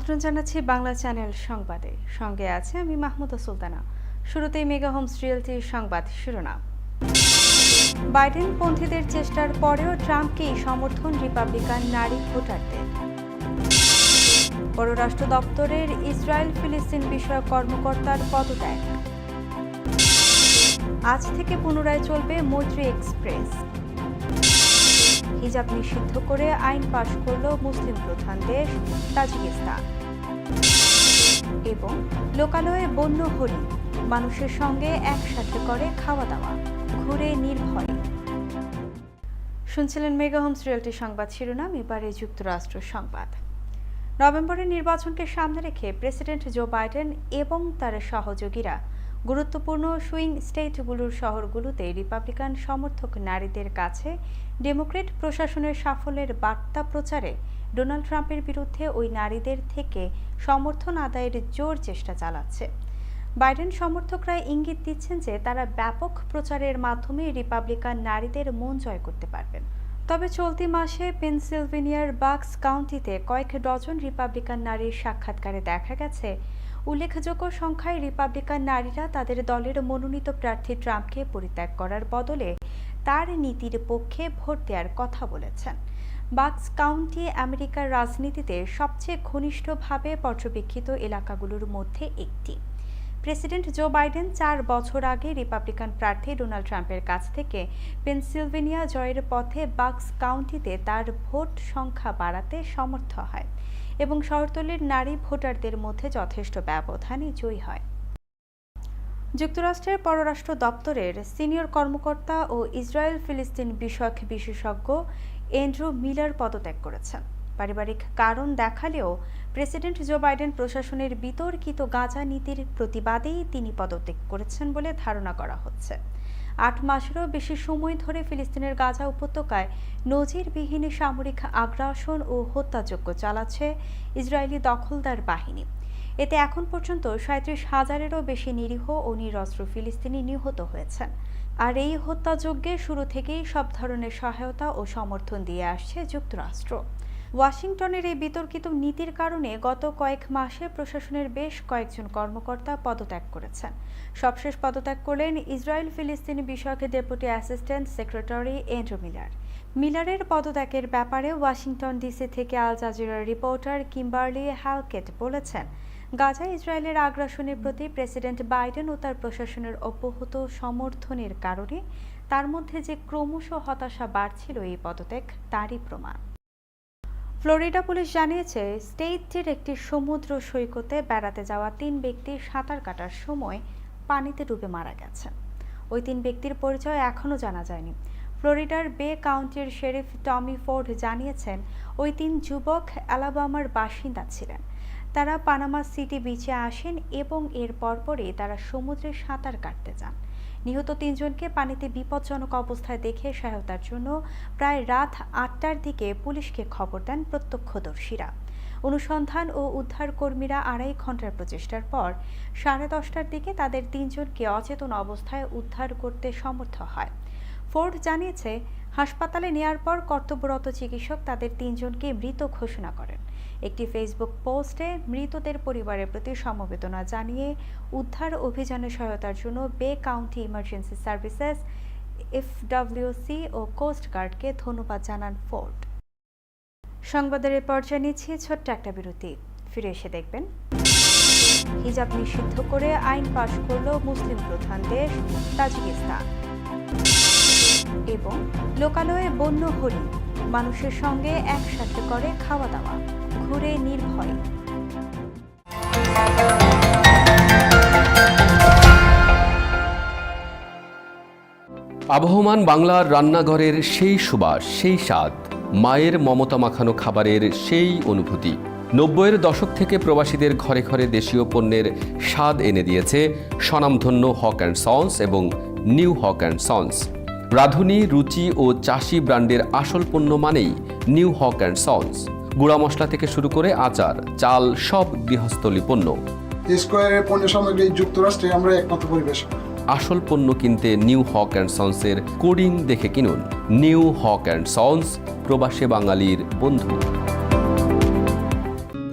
আমন্ত্রণ জানাচ্ছি বাংলা চ্যানেল সংবাদে। সঙ্গে আছে আমি মাহমুদা সুলতানা। শুরুতেই মেগা হোমস রিয়েলটির সংবাদ শিরোনাম। বাইডেন পন্থীদের চেষ্টার পরেও ট্রাম্পকেই সমর্থন রিপাবলিকান নারী ভোটারদের। পররাষ্ট্র দপ্তরের ইসরায়েল ফিলিস্তিন বিষয়ক কর্মকর্তার পদত্যাগ। আজ থেকে পুনরায় চলবে মৈত্রী এক্সপ্রেস। হিজাব নিষিদ্ধ করে আইন পাশ করল মুসলিম প্রধান দেশ তাজিকিস্তান। এবং লোকালয়ে বন্য হরিণ মানুষের সঙ্গে একসাথে করে খাওয়া দাওয়া ঘুরে নির্ভয়ে। শুনছিলেন মেগা হোমস রিয়েলটি সংবাদ শিরোনাম, এবারে যুক্তরাষ্ট্র সংবাদ। নভেম্বরের নির্বাচনকে সামনে রেখে প্রেসিডেন্ট জো বাইডেন এবং তার সহযোগীরা গুরুত্বপূর্ণ সুইং স্টেটগুলোর শহরগুলোতে রিপাবলিকান সমর্থক নারীদের কাছে ডেমোক্রেট প্রশাসনের সাফল্যের বার্তা প্রচারে ডোনাল্ড ট্রাম্পের বিরুদ্ধে ওই নারীদের থেকে সমর্থন আদায়ের জোর চেষ্টা চালাচ্ছে। বাইডেন সমর্থকরা ইঙ্গিত দিচ্ছেন যে তারা ব্যাপক প্রচারের মাধ্যমে রিপাবলিকান নারীদের মন জয় করতে পারবেন। তবে চলতি মাসে পেনসিলভেনিয়ার বাক্স কাউন্টিতে কয়েক ডজন রিপাবলিকান নারীর সাক্ষাৎকারে দেখা গেছে। উল্লেখযোগ্য সংখ্যায় রিপাবলিকান নারীরা তাদের দলের মনোনীত প্রার্থী ট্রাম্পকে পরিত্যাগ করার বদলে তার নীতির পক্ষে ভোট দেওয়ার কথা বলেছেন। বাক্স কাউন্টি আমেরিকার রাজনীতিতে সবচেয়ে ঘনিষ্ঠভাবে পর্যবেক্ষিত এলাকাগুলোর মধ্যে একটি। প্রেসিডেন্ট জো বাইডেন চার বছর আগে রিপাবলিকান প্রার্থী ডোনাল্ড ট্রাম্পের কাছ থেকে পেনসিলভেনিয়া জয়ের পথে বাক্স কাউন্টিতে তার ভোট সংখ্যা বাড়াতে সমর্থ হয় এবং শহরতলির নারী ভোটারদের মধ্যে যথেষ্ট ব্যবধানে জয়ী হয়। যুক্তরাষ্ট্রের পররাষ্ট্র দপ্তরের সিনিয়র কর্মকর্তা ও ইসরায়েল ফিলিস্তিন বিষয়ক বিশেষজ্ঞ এন্ড্রু মিলার পদত্যাগ করেছেন। পারিবারিক কারণ দেখালেও প্রেসিডেন্ট জো বাইডেন প্রশাসনের বিতর্কিত গাঁজা নীতির প্রতিবাদেই তিনি পদত্যাগ করেছেন বলে ধারণা করা হচ্ছে। আট মাসেরও বেশি সময় ধরে ফিলিস্তিনের গাজা উপত্যকায় নজিরবিহীন সামরিক আগ্রাসন ও হত্যাযজ্ঞ চালাচ্ছে ইসরায়েলি দখলদার বাহিনী। এতে এখন পর্যন্ত সাঁত্রিশ হাজারেরও বেশি নিরীহ ও নিরস্ত্র ফিলিস্তিনি নিহত হয়েছেন। আর এই হত্যাযজ্ঞে শুরু থেকেই সব ধরনের সহায়তা ও সমর্থন দিয়ে আসছে যুক্তরাষ্ট্র। ওয়াশিংটনের এই বিতর্কিত নীতির কারণে গত কয়েক মাসে প্রশাসনের বেশ কয়েকজন কর্মকর্তা পদত্যাগ করেছেন। সবশেষ পদত্যাগ করলেন ইসরায়েল ফিলিস্তিনি বিষয়ক deputy assistant secretary Andrew Miller. মিলারের পদত্যাগের ব্যাপারে ওয়াশিংটন ডিসি থেকে আল জাজিরার রিপোর্টার কিম্বার্লি হ্যালকেট বলেছেন, গাজা ইসরায়েলের আগ্রাসনের প্রতি প্রেসিডেন্ট বাইডেন ও তার প্রশাসনের অব্যাহত সমর্থনের কারণে তার মধ্যে যে ক্রমশ হতাশা বাড়ছিল এই পদত্যাগ, তারই প্রমাণ। ফ্লোরিডা পুলিশ জানিয়েছে স্টেটটির একটি সমুদ্র সৈকতে বেড়াতে যাওয়া তিন ব্যক্তি সাঁতার কাটার সময় পানিতে ডুবে মারা গেছে। ওই তিন ব্যক্তির পরিচয় এখনও জানা যায়নি। ফ্লোরিডার বে কাউন্টির শেরিফ টমি ফোর্ড জানিয়েছেন, ওই তিন যুবক অ্যালাবামার বাসিন্দা ছিলেন। তারা পানামা সিটি বিচে আসেন এবং এর পরপরই তারা সমুদ্রে সাঁতার কাটতে যান। নিহত তিনজনকে পানিতে বিপজ্জনক অবস্থায় দেখে সহায়তার জন্য প্রায় রাত আটটার দিকে পুলিশকে খবর দেন প্রত্যক্ষদর্শীরা। অনুসন্ধান ও উদ্ধার কর্মীরা আড়াই ঘণ্টার প্রচেষ্টার পর সাড়ে দশটার দিকে তাদের তিনজনকে অচেতন অবস্থায় উদ্ধার করতে সমর্থ হয়। ফোর্ড জানিয়েছে, হাসপাতালে নেয়ার পর কর্তব্যরত চিকিৎসক তাদের তিনজনকে মৃত ঘোষণা করেন। একটি ফেসবুক পোস্টে মৃতদের পরিবারের প্রতি সমবেদনা জানিয়ে উদ্ধার অভিযানে সহায়তার জন্য Bay County emergency services FWC ও কোস্ট গার্ডকে ধন্যবাদ জানান ফোর্ড সংবাদের পর্যায়ে নিচ্ছি ছোট্ট একটা বিরতি। ফিরে এসে দেখবেন। হিজাব নিষিদ্ধ করে আইন পাশ করল মুসলিম প্রধান দেশ তাজিকিস্তান। এবং লোকালয়ে বন্য হরিণ মানুষের সঙ্গে একসাথে করে খাওয়া দাওয়া। ঘুরে নির্ভয়ে। আবহমান বাংলার রান্নাঘরের সেই সুবাস, সেই স্বাদ, মায়ের মমতা মাখানো খাবারের সেই অনুভূতি। নব্বইয়ের দশক থেকে প্রবাসীদের ঘরে ঘরে দেশীয় পণ্যের স্বাদ এনে দিয়েছে স্বনামধন্য হক অ্যান্ড সন্স এবং new Haque and sons. Radhuni, Ruchi ও চাষি ব্র্যান্ডের আসল পণ্য মানেই নিউ হক অ্যান্ড সন্স। গুঁড়া মশলা থেকে শুরু করে আচার চাল সব গৃহস্থলী পণ্য স্কোয়ারের পণ্য সামগ্রী যুক্তরাষ্ট্রে আমরা একমাত্র পরিবেশক। আসল পণ্য কিনতে নিউ হক অ্যান্ড সন্সের কোডিং দেখে কিনুন। নিউ হক অ্যান্ড সন্স প্রবাসী বাঙালির বন্ধু।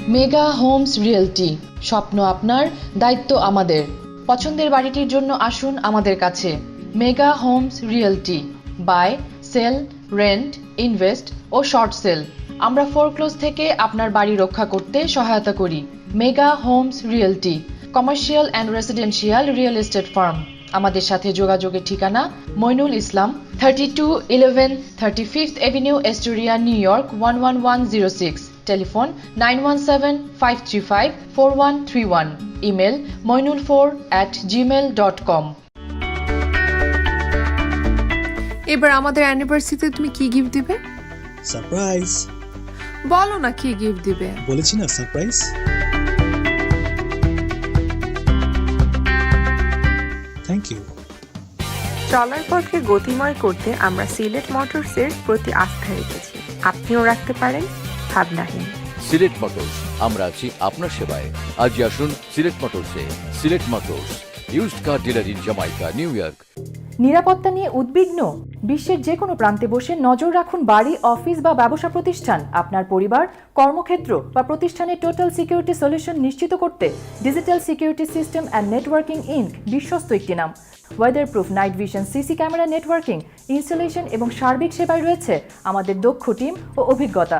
মেগা হোমস রিয়েলটি স্বপ্ন আপনার দায়িত্ব আমাদের। পছন্দের বাড়িটির জন্য আসুন আমাদের কাছে। Mega Homes Realty buy sell rent invest ও শর্ট সেল আমরা ফোরক্লোজ থেকে আপনার বাড়ি রক্ষা করতে সহায়তা করি। Mega Homes Realty commercial and residential real estate firm. আমাদের সাথে যোগাযোগের ঠিকানা Mainul Islam thirty two eleven thirty fifth avenue Astoria New York one one one zero six telephone nine one seven five three five four one three one email Mainul four at Gmail dot com এবার আমাদের অ্যানিভার্সারিতে তুমি কি gift দিবে? Surprise বলো না কি gift দিবে। বলেছি না সারপ্রাইজ থ্যাংক ইউ চলার পথকে গতিময় করতে আমরা সিলেট মোটরসের প্রতি আস্থা রেখেছি। আপনিও রাখতে পারেন ভাবনাহীন। সিলেট মোটরস আমরা আছি আপনার সেবায়। আজই আসুন Sylhet মোটরসে। Sylhet Motors used car dealer in Jamaica New York নিরাপত্তা নিয়ে উদ্বিগ্ন? বিশ্বের যে কোনো প্রান্তে বসে নজর রাখুন বাড়ি, অফিস বা ব্যবসা প্রতিষ্ঠান। আপনার পরিবার, কর্মক্ষেত্র বা প্রতিষ্ঠানের টোটাল সিকিউরিটি সলিউশন নিশ্চিত করতে digital security system and networking Inc বিশ্বস্ত একটি নাম। Weather proof night vision, CC camera, networking, installation এবং সার্বিক সেবায় রয়েছে আমাদের দক্ষ টিম ও অভিজ্ঞতা।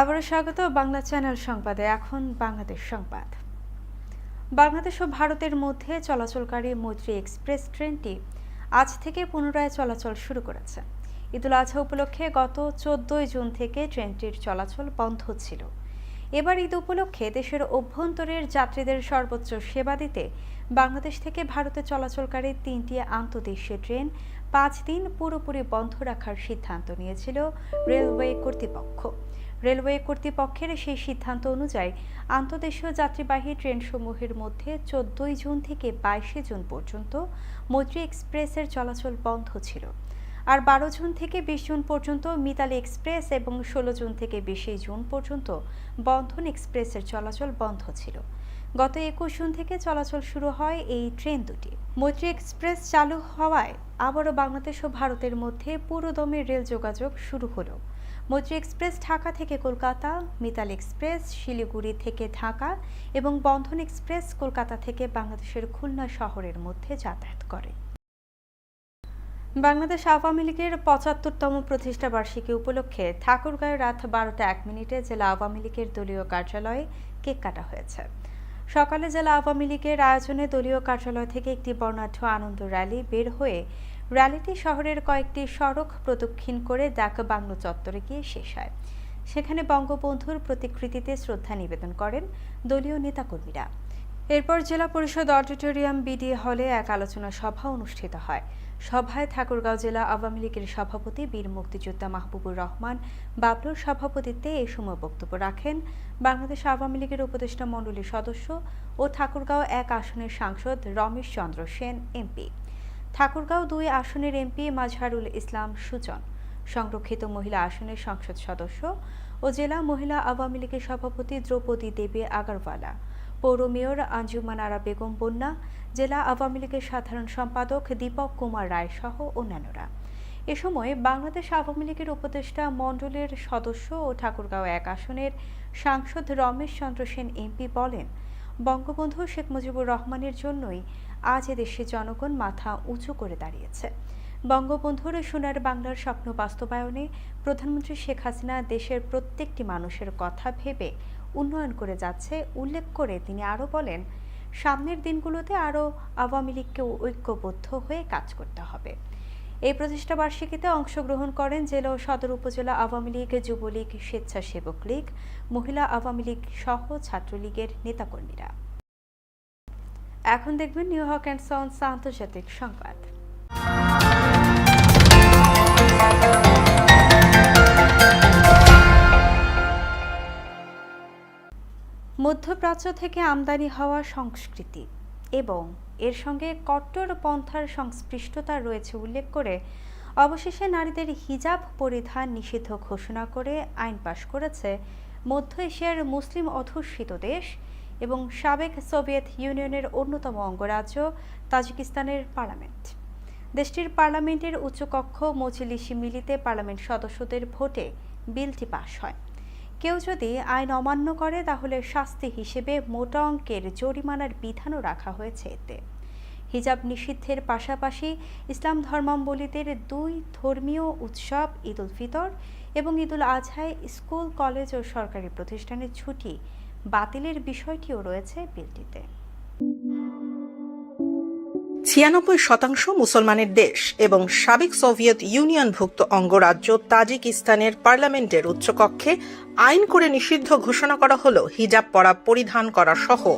আবারও স্বাগত বাংলা চ্যানেল সংবাদে, এখন বাংলাদেশ সংবাদ। বাংলাদেশ ও ভারতের মধ্যে চলাচলকারী মৈত্রী এক্সপ্রেস ট্রেনটি আজ থেকে পুনরায় চলাচল শুরু করেছে। ঈদুল আজহা উপলক্ষে গত চোদ্দই জুন থেকে ট্রেনটির চলাচল বন্ধ ছিল। এবার ঈদ উপলক্ষে দেশের অভ্যন্তরের যাত্রীদের সর্বোচ্চ সেবা দিতে বাংলাদেশ থেকে ভারতে চলাচলকারী তিনটি আন্তদেশীয় ট্রেন পাঁচ দিন পুরোপুরি বন্ধ রাখার সিদ্ধান্ত নিয়েছিল রেলওয়ে কর্তৃপক্ষ। রেলওয়ে কর্তৃপক্ষের সেই সিদ্ধান্ত অনুযায়ী আন্তদেশীয় যাত্রীবাহী ট্রেনসমূহের মধ্যে চোদ্দই জুন থেকে বাইশে জুন পর্যন্ত মৈত্রী এক্সপ্রেসের চলাচল বন্ধ ছিল। আর বারো জুন থেকে বিশ জুন পর্যন্ত মিতালি এক্সপ্রেস এবং ষোলো জুন থেকে বিশে জুন পর্যন্ত বন্ধন এক্সপ্রেসের চলাচল বন্ধ ছিল। গত একুশ জুন থেকে চলাচল শুরু হয় এই ট্রেন দুটি। মৈত্রী এক্সপ্রেস চালু হওয়ায় আবারও বাংলাদেশ ও ভারতের মধ্যে পুরোদমে রেল যোগাযোগ শুরু হলো। মৈত্রী এক্সপ্রেস ঢাকা থেকে কলকাতা, মিতাল এক্সপ্রেস শিলিগুড়ি থেকে ঢাকা এবং বন্ধন এক্সপ্রেস কলকাতা থেকে বাংলাদেশের খুলনা শহরের মধ্যে যাতায়াত করে। বাংলাদেশ আওয়ামী লীগের পঁচাত্তরতম প্রতিষ্ঠা বার্ষিকী উপলক্ষে ঠাকুরগাঁও রাত বারোটা এক মিনিটে জেলা আওয়ামী লীগের দলীয় কার্যালয়ে কেক কাটা হয়েছে। সকালে জেলা আওয়ামী লীগের আয়োজনে দলীয় কার্যালয় থেকে একটি বর্ণাঢ্য আনন্দ র্যালি বের হয়ে র্যালিটি শহরের কয়েকটি সড়ক প্রদক্ষিণ করে ডাক বাংলো চত্বরে গিয়ে শেষ হয়। সেখানে বঙ্গবন্ধুর প্রতিকৃতিতে শ্রদ্ধা নিবেদন করেন দলীয় নেতাকর্মীরা। এরপর জেলা পরিষদ অডিটোরিয়াম বিডি হলে এক আলোচনা সভা অনুষ্ঠিত হয়। সভায় ঠাকুরগাঁও জেলা আওয়ামী লীগের সভাপতি বীর মুক্তিযোদ্ধা মাহবুবুর রহমান বাবলুর সভাপতিত্বে এ সময় বক্তব্য রাখেন। বাংলাদেশ আওয়ামী লীগের উপদেষ্টা মণ্ডলীর সদস্য ও ঠাকুরগাঁও এক আসনের সাংসদ রমেশ চন্দ্র সেন, এমপি। ঠাকুরগাঁও দুই আসনের এমপি মাজহারুল ইসলাম সুজন, সংরক্ষিত মহিলা আসনের সংসদ সদস্য ও জেলা মহিলা আওয়ামী লীগের সভাপতি দ্রৌপদী দেবী আগারওয়ালা, পৌর মেয়র আঞ্জুমান আরা বেগম বন্যা, জেলা আওয়ামী লীগের সাধারণ সম্পাদক দীপক কুমার রায় সহ অন্যান্যরা। এ সময় বাংলাদেশ আওয়ামী লীগের উপদেষ্টা মণ্ডলের সদস্য ও ঠাকুরগাঁও এক আসনের সাংসদ রমেশ চন্দ্র সেন এমপি বলেন, বঙ্গবন্ধু শেখ মুজিবুর রহমানের জন্যই আজ এদেশে জনগণ মাথা উঁচু করে দাঁড়িয়েছে। বঙ্গবন্ধুর সোনার বাংলার স্বপ্ন বাস্তবায়নে প্রধানমন্ত্রী শেখ হাসিনা দেশের প্রত্যেকটি মানুষের কথা ভেবে উন্নয়ন করে যাচ্ছে। উল্লেখ করে তিনি আরও বলেন, সামনের দিনগুলোতে আরও আওয়ামী লীগকে ঐক্যবদ্ধ হয়ে কাজ করতে হবে। এই প্রতিষ্ঠা বার্ষিকীতে অংশগ্রহণ করেন জেলা ও সদর উপজেলা আওয়ামী লীগ, যুবলীগ, স্বেচ্ছাসেবক লীগ, মহিলা আওয়ামী লীগ সহ ছাত্রলীগের নেতাকর্মীরা। এখন দেখবেন নিউ হক অ্যান্ড সন্স আন্তর্জাতিক সংবাদ। মধ্যপ্রাচ্য থেকে আমদানি হওয়া সংস্কৃতি এবং এর সঙ্গে কট্টর পন্থার সংস্পৃষ্টতা রয়েছে উল্লেখ করে অবশেষে নারীদের হিজাব পরিধান নিষিদ্ধ ঘোষণা করে আইন পাশ করেছে মধ্য এশিয়ার মুসলিম অধ্যুষিত দেশ এবং সাবেক সোভিয়েত ইউনিয়নের অন্যতম অঙ্গরাজ্য তাজিকিস্তানের পার্লামেন্ট। দেশটির পার্লামেন্টের উচ্চকক্ষ মজলিসি মিলিতে পার্লামেন্ট সদস্যদের ভোটে বিলটি পাশ হয়। কেউ যদি আইন অমান্য করে, তাহলে শাস্তি হিসেবে মোটা অঙ্কের জরিমানার বিধানও রাখা হয়েছে এতে। হিজাব নিষিদ্ধের পাশাপাশি ইসলাম ধর্মাবলীদের দুই ধর্মীয় উৎসব ঈদ উল ফিতর এবং ঈদ উল আজহায় স্কুল, কলেজ ও সরকারি প্রতিষ্ঠানের ছুটি বাতিলের বিষয়টিও রয়েছে বিলটিতে। ছিয়ানব্বই শতাংশ মুসলমানের দেশ এবং সাবেক সোভিয়েত ইউনিয়নভুক্ত অঙ্গরাজ্য তাজিকিস্তানের পার্লামেন্টের উচ্চকক্ষে আইন করে নিষিদ্ধ ঘোষণা করা হল, হিজাব পরা পরিধান করা সহ।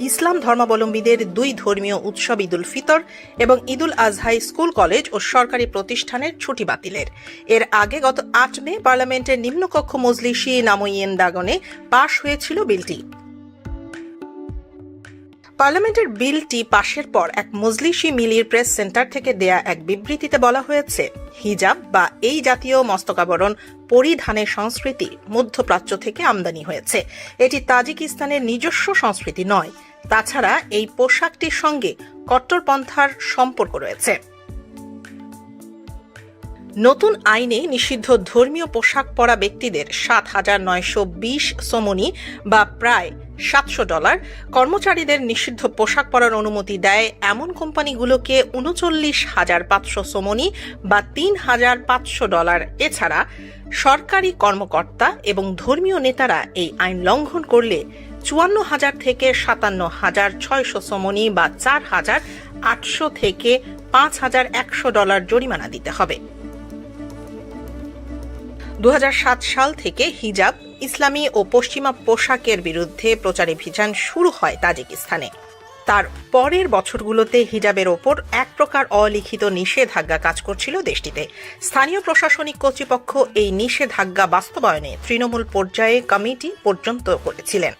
ইসলাম ধর্মাবলম্বীদের দুই ধর্মীয় উৎসব ঈদুল ফিতর এবং ঈদুল আজহাই স্কুল, কলেজ ও সরকারি প্রতিষ্ঠানের ছুটি বাতিলের। এর আগে গত আট মে পার্লামেন্টের নিম্নকক্ষ মজলিসি নামইয়েন দাগনে পাশ হয়েছিল বিলটি। পার্লামেন্টের বিলটি পাশের পর এক মজলিশি মিলির প্রেস সেন্টার থেকে দেয়া এক বিবৃতিতে বলা হয়েছে, হিজাব বা এই জাতীয় মস্তকাবরণ পরিধানের সংস্কৃতি মধ্যপ্রাচ্য থেকে আমদানি হয়েছে। এটি তাজিকিস্তানের নিজস্ব সংস্কৃতি নয়। তাছাড়া এই পোশাকটির সঙ্গে কট্টরপন্থার সম্পর্ক রয়েছে। নতুন আইনে নিষিদ্ধ ধর্মীয় পোশাক পরা ব্যক্তিদের সাত হাজার নয়শো বিশ সমনি বা প্রায় সাতশো ডলার। কর্মচারীদের নিষিদ্ধ পোশাক পরার অনুমতি দেয় এমন কোম্পানিগুলোকে উনচল্লিশ হাজার পাঁচশো সমনি বা তিন হাজার পাঁচশো ডলার। এছাড়া সরকারি কর্মকর্তা এবং ধর্মীয় নেতারা এই আইন লঙ্ঘন করলে চুয়ান্ন হাজার থেকে সাতান্ন হাজার ছয়শো সমনি বা চার হাজার আটশো থেকে পাঁচ হাজার একশো ডলার জরিমানা দিতে হবে। দু হাজার সাত সাল থেকে হিজাব, ইসলামী ও পশ্চিমা পোশাকের বিরুদ্ধে প্রচারাভিযান শুরু হয় তাজিকিস্তানে। তার পরের বছরগুলোতে হিজাবের ওপর এক প্রকার অলিখিত নিষেধাজ্ঞা কাজ করছিল দেশটিতে। স্থানীয় প্রশাসনিক কর্তৃপক্ষ এই নিষেধাজ্ঞা বাস্তবায়নে তৃণমূল পর্যায়ে কমিটি পর্যন্ত করেছিলেন।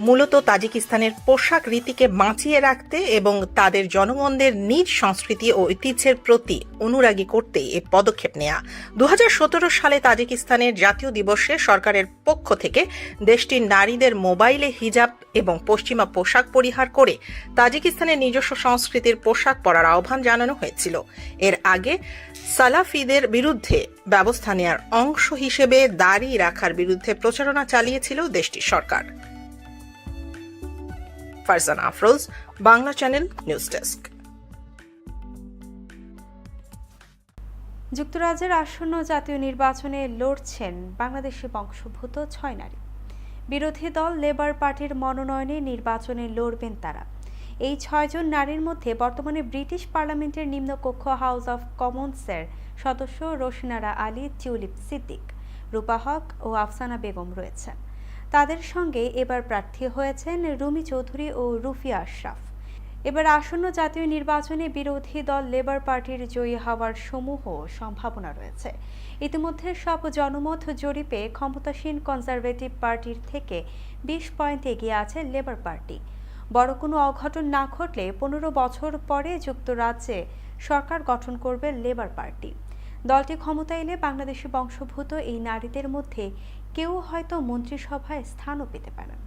মূলত তাজিকিস্তানের পোশাক রীতিকে বাঁচিয়ে রাখতে এবং তাদের জনগণদের নিজ সংস্কৃতি ও ঐতিহ্যের প্রতি অনুরাগী করতে এ পদক্ষেপ নেয়া। দু হাজার সতেরো সালে তাজিকিস্তানের জাতীয় দিবসে সরকারের পক্ষ থেকে দেশটির নারীদের মোবাইলে হিজাব এবং পশ্চিমা পোশাক পরিহার করে তাজিকিস্তানের নিজস্ব সংস্কৃতির পোশাক পরার আহ্বান জানানো হয়েছিল। এর আগে সালাফিদের বিরুদ্ধে ব্যবস্থা নেওয়ার অংশ হিসেবে দাড়ি রাখার বিরুদ্ধে প্রচারণা চালিয়েছিল দেশটির সরকার। Farzan Afroz, Bangla channel news desk. যুক্তরাজ্যের আসন্ন জাতীয় নির্বাচনে লড়ছেন বাংলাদেশি বংশোদ্ভূত ছয় নারী। বিরোধী দল লেবার পার্টির মনোনয়নে নির্বাচনে লড়বেন তারা। এই ছয়জন নারীর মধ্যে বর্তমানে ব্রিটিশ পার্লামেন্টের নিম্নকক্ষ হাউস অফ কমন্সের সদস্য রোশনারা আলী, টিউলিপ সিদ্দিক, রূপা হক ও আফসানা বেগম রয়েছেন। তাদের সঙ্গে এবার প্রার্থী হয়েছেন রুমি চৌধুরী ও রুফিয়া আশরাফ। এবার আসন্ন জাতীয় নির্বাচনে বিরোধী দল লেবার পার্টির জয়ী হওয়ার সমূহ সম্ভাবনা রয়েছে। ইতিমধ্যে সব জনমত জরিপে ক্ষমতাসীন কনজারভেটিভ পার্টির থেকে বিশ পয়েন্ট এগিয়ে আছে লেবার পার্টি। বড় কোনো অঘটন না ঘটলে পনেরো বছর পরে যুক্তরাজ্যে সরকার গঠন করবে লেবার পার্টি। দলটি ক্ষমতা এলে বাংলাদেশি বংশোদ্ভূত এই নারীদের মধ্যে কেউ হয়তো মন্ত্রিসভায় স্থানও পেতে পারেন।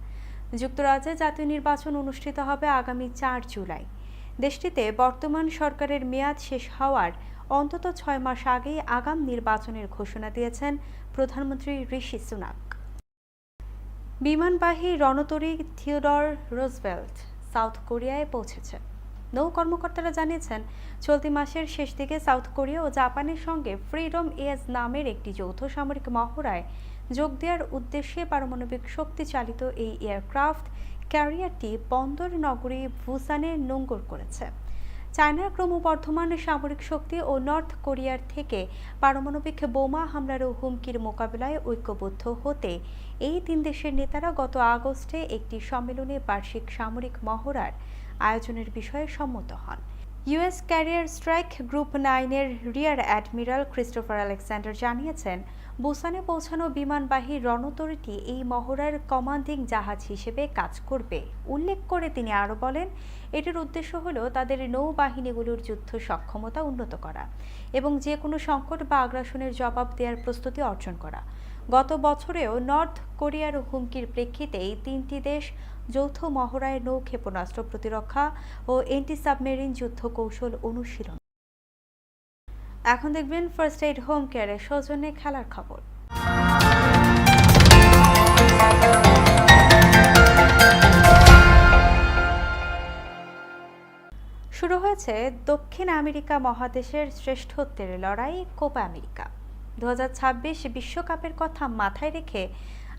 যুক্তরাজ্যে জাতীয় নির্বাচন অনুষ্ঠিত হবে আগামী চার জুলাই। দেশটিতে বর্তমান সরকারের মেয়াদ শেষ হওয়ার অন্তত ছয় মাস আগেই আগাম নির্বাচনের ঘোষণা দিয়েছেন প্রধানমন্ত্রী ঋষি সুনাক। বিমানবাহী রণতরী থিওডর রোজভেল্ট সাউথ কোরিয়ায় পৌঁছেছে। নৌ কর্মকর্তারা জানিয়েছেন, চলতি মাসের শেষ দিকে সাউথ কোরিয়া ও জাপানের সঙ্গে ফ্রিডম এজ নামের একটি যৌথ সামরিক মহড়ায় যোগ দেওয়ার উদ্দেশ্যে পারমাণবিক শক্তি চালিত এই এয়ারক্রাফট ক্যারিয়ারটি বন্দর নগরী ভুসানে নোঙ্গর করেছে। চায়নার ক্রমবর্ধমান সামরিক শক্তি ও নর্থ কোরিয়ার থেকে পারমাণবিক বোমা হামলার হুমকির মোকাবিলায় ঐক্যবদ্ধ হতে এই তিন দেশের নেতারা গত আগস্টে একটি সম্মেলনে বার্ষিক সামরিক মহড়ার আয়োজনের বিষয়ে সম্মত হন। ইউএস ক্যারিয়ার স্ট্রাইক গ্রুপ নাইনের রিয়ার অ্যাডমিরাল ক্রিস্টোফার আলেকজান্ডার জানিয়েছেন, বুসানে পৌঁছানো বিমানবাহী রণতরীটি এই মহড়ার কমান্ডিং জাহাজ হিসেবে কাজ করবে। উল্লেখ করে তিনি আরও বলেন, এটির উদ্দেশ্য হল তাদের নৌবাহিনীগুলোর যুদ্ধ সক্ষমতা উন্নত করা এবং যে কোনো সংকট বা আগ্রাসনের জবাব দেওয়ার প্রস্তুতি অর্জন করা। গত বছরেও নর্থ কোরিয়ার হুমকির প্রেক্ষিতে এই তিনটি দেশ যৌথ মহড়ায় নৌ ক্ষেপণাস্ত্র প্রতিরক্ষা ও এন্টি সাবমেরিন যুদ্ধ কৌশল অনুশীলন। এখন দেখবেন ফার্স্ট এইড হোম কেয়ারের সৌজন্যে খেলার খবর। শুরু হয়েছে দক্ষিণ আমেরিকা মহাদেশের শ্রেষ্ঠত্বের লড়াই কোপা আমেরিকা। দু বিশ্বকাপের কথা মাথায় রেখে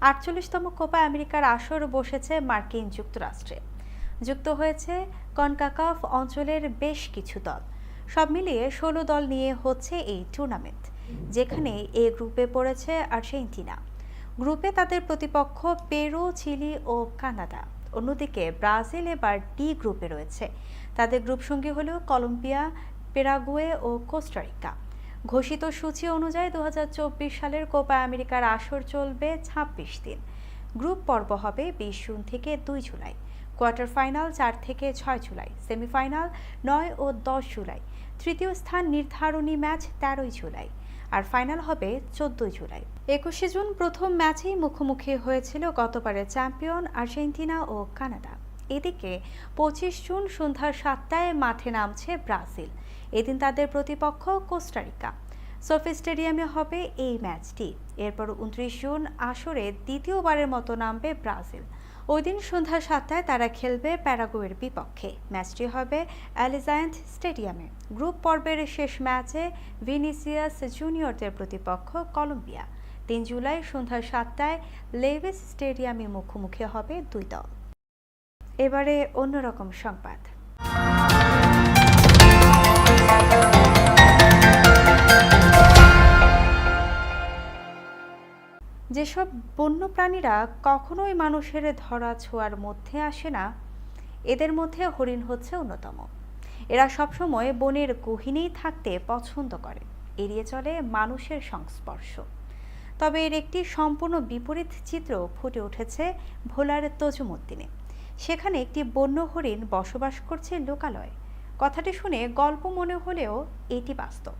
আটচল্লিশতম কোপা আমেরিকার আসর বসেছে মার্কিন যুক্তরাষ্ট্রে। যুক্ত হয়েছে কনকাকাফ অঞ্চলের বেশ কিছু দল। সব মিলিয়ে ষোলো দল নিয়ে হচ্ছে এই টুর্নামেন্ট, যেখানে এ গ্রুপে পড়েছে আর্জেন্টিনা। গ্রুপে তাদের প্রতিপক্ষ পেরু, চিলি ও কানাডা। অন্যদিকে ব্রাজিল এবার ডি গ্রুপে রয়েছে। তাদের গ্রুপ সঙ্গী হল কলম্বিয়া, পেরাগুয়ে ও কোস্টারিকা। ঘোষিত সূচি অনুযায়ী দু হাজার চব্বিশ সালের কোপা আমেরিকার আসর চলবে ছাব্বিশ দিন। গ্রুপ পর্ব হবে বিশ জুন থেকে দুই জুলাই। কোয়ার্টার ফাইনাল চার থেকে ছয় জুলাই। সেমিফাইনাল নয় ও দশ জুলাই। তৃতীয় স্থান নির্ধারণী ম্যাচ তেরোই জুলাই। আর ফাইনাল হবে চোদ্দই জুলাই। একুশে জুন প্রথম ম্যাচেই মুখোমুখি হয়েছিল গতবারের চ্যাম্পিয়ন আর্জেন্টিনা ও কানাডা। এদিকে পঁচিশ জুন সন্ধ্যা সাতটায় মাঠে নামছে ব্রাজিল। এদিন তাদের প্রতিপক্ষ কোস্টারিকা। সোফি স্টেডিয়ামে হবে এই ম্যাচটি। এরপর উনত্রিশ জুন আসরে দ্বিতীয়বারের মতো নামবে ব্রাজিল। ওই দিন সন্ধ্যা সাতটায় তারা খেলবে প্যারাগুয়ের বিপক্ষে। ম্যাচটি হবে অ্যালিজায়েন্ট স্টেডিয়ামে। গ্রুপ পর্বের শেষ ম্যাচে ভিনিসিয়াস জুনিয়রদের প্রতিপক্ষ কলম্বিয়া। তিন জুলাই সন্ধ্যা সাতটায় লেভিস স্টেডিয়ামে মুখোমুখি হবে দুই দল। এবারে অন্যরকম সংবাদ। যেসব বন্যপ্রাণীরা কখনোই মানুষের ধরা ছোঁয়ার মধ্যে আসে না, এদের মধ্যে হরিণ হচ্ছে অন্যতম। এরা সবসময় বনের গহিনেই থাকতে পছন্দ করে। এড়িয়ে চলে মানুষের সংস্পর্শ। তবে এর একটি সম্পূর্ণ বিপরীত চিত্র ফুটে উঠেছে ভোলার তজুমুদ্দিনে। সেখানে একটি বন্য হরিণ বসবাস করছে লোকালয়। কথাটি শুনে গল্প মনে হলেও এটি বাস্তব।